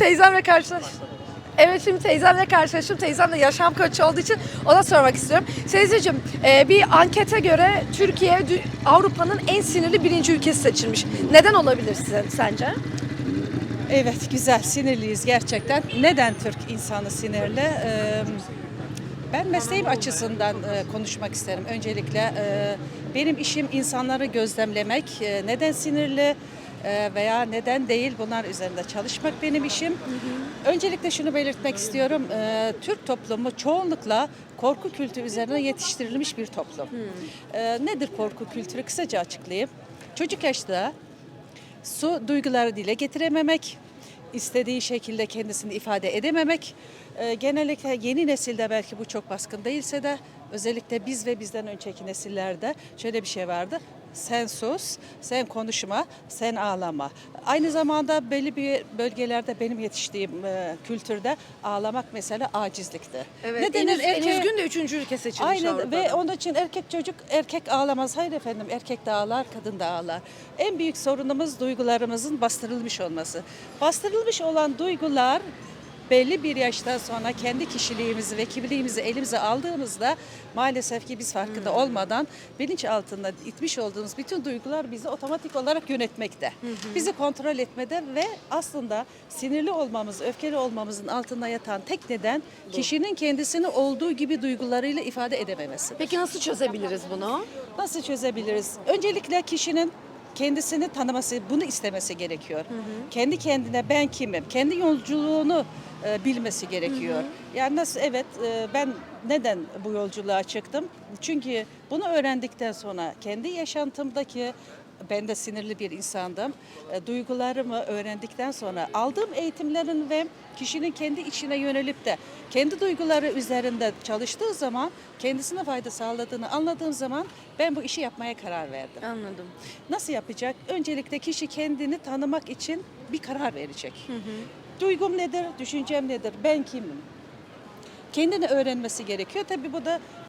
teyzemle karşılaştım. Evet şimdi teyzemle karşılaştım. Teyzem de yaşam koçu olduğu için ona sormak istiyorum. Teyzeciğim e, bir ankete göre Türkiye Avrupa'nın en sinirli birinci ülkesi seçilmiş. Neden olabilir sen- sence? Evet güzel sinirliyiz gerçekten. Neden Türk insanı sinirli? Ben mesleğim açısından konuşmak isterim. Öncelikle benim işim insanları gözlemlemek. Neden sinirli veya neden değil bunlar üzerinde çalışmak benim işim. Öncelikle şunu belirtmek istiyorum. E, Türk toplumu çoğunlukla korku kültürü üzerine yetiştirilmiş bir toplum. E, Nedir korku kültürü? Kısaca açıklayayım. Çocuk yaşta su duyguları dile getirememek, istediği şekilde kendisini ifade edememek. Ee, genellikle yeni nesilde belki bu çok baskın değilse de özellikle biz ve bizden önceki nesillerde şöyle bir şey vardı. Sen sus, sen konuşma, sen ağlama. Aynı zamanda belli bir bölgelerde benim yetiştiğim e, kültürde ağlamak mesela acizlikti. Evet. denir? üz- en Erkeğe- üzgün de üçüncü ülke seçilmiş Aynen Avrupa'da. ve onun için erkek çocuk erkek ağlamaz. Hayır efendim erkek de ağlar, kadın da ağlar. En büyük sorunumuz duygularımızın bastırılmış olması. Bastırılmış olan duygular belli bir yaştan sonra kendi kişiliğimizi ve kimliğimizi elimize aldığımızda maalesef ki biz farkında olmadan bilinç altında itmiş olduğumuz bütün duygular bizi otomatik olarak yönetmekte. Bizi kontrol etmede ve aslında sinirli olmamız, öfkeli olmamızın altında yatan tek neden kişinin kendisini olduğu gibi duygularıyla ifade edememesi. Peki nasıl çözebiliriz bunu? Nasıl çözebiliriz? Öncelikle kişinin kendisini tanıması, bunu istemesi gerekiyor. Kendi kendine ben kimim, kendi yolculuğunu e, bilmesi gerekiyor. Yani nasıl evet e, ben neden bu yolculuğa çıktım? Çünkü bunu öğrendikten sonra kendi yaşantımdaki ben de sinirli bir insandım. E, duygularımı öğrendikten sonra aldığım eğitimlerin ve kişinin kendi içine yönelip de kendi duyguları üzerinde çalıştığı zaman kendisine fayda sağladığını anladığım zaman ben bu işi yapmaya karar verdim. Anladım. Nasıl yapacak? Öncelikle kişi kendini tanımak için bir karar verecek. Duygum nedir? Düşüncem nedir? Ben kimim? Kendini öğrenmesi gerekiyor. Tabii bu da